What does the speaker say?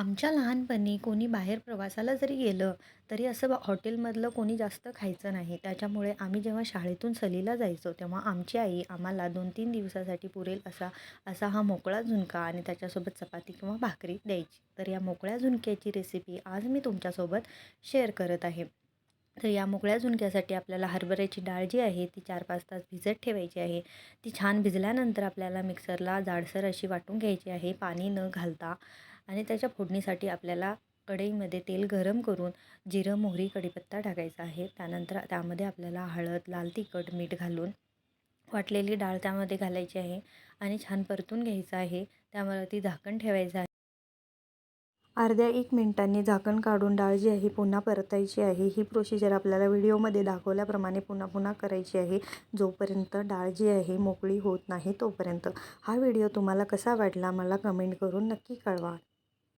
आमच्या लहानपणी कोणी बाहेर प्रवासाला जरी गेलं तरी असं बा हॉटेलमधलं कोणी जास्त खायचं नाही. त्याच्यामुळे आम्ही जेव्हा शाळेतून सहलीला जायचो तेव्हा आमची आई आम्हाला दोन तीन दिवसासाठी पुरेल असा असा हा मोकळा झुणका आणि त्याच्यासोबत चपाती किंवा भाकरी द्यायची. तर या मोकळ्या झुणक्याची रेसिपी आज मी तुमच्यासोबत शेअर करत आहे. तर या मोकळ्या झुणक्यासाठी आपल्याला हरभऱ्याची डाळ जी आहे ती चार पाच तास भिजत ठेवायची आहे. ती छान भिजल्यानंतर आपल्याला मिक्सरला जाडसर अशी वाटून घ्यायची आहे. पाणी न घालता आणि त्याच्या फोडणीसाठी आपल्याला कढईमध्ये तेल गरम करून जिरं मोहरी कढीपत्ता टाकायचा आहे. त्यानंतर त्यामध्ये आपल्याला हळद लाल तिखट मीठ घालून वाटलेली डाळ त्यामध्ये घालायची आहे आणि छान परतून घ्यायचं आहे. त्यामुळे ती झाकण ठेवायचं आहे. अर्ध्या एक मिनिटांनी झाकण काढून डाळ जी आहे पुन्हा परतायची आहे. ही प्रोसिजर आपल्याला व्हिडिओमध्ये दाखवल्याप्रमाणे पुन्हा पुन्हा करायची आहे. जोपर्यंत डाळ जी आहे मोकळी होत नाही तोपर्यंत. हा व्हिडिओ तुम्हाला कसा वाटला मला कमेंट करून नक्की कळवा.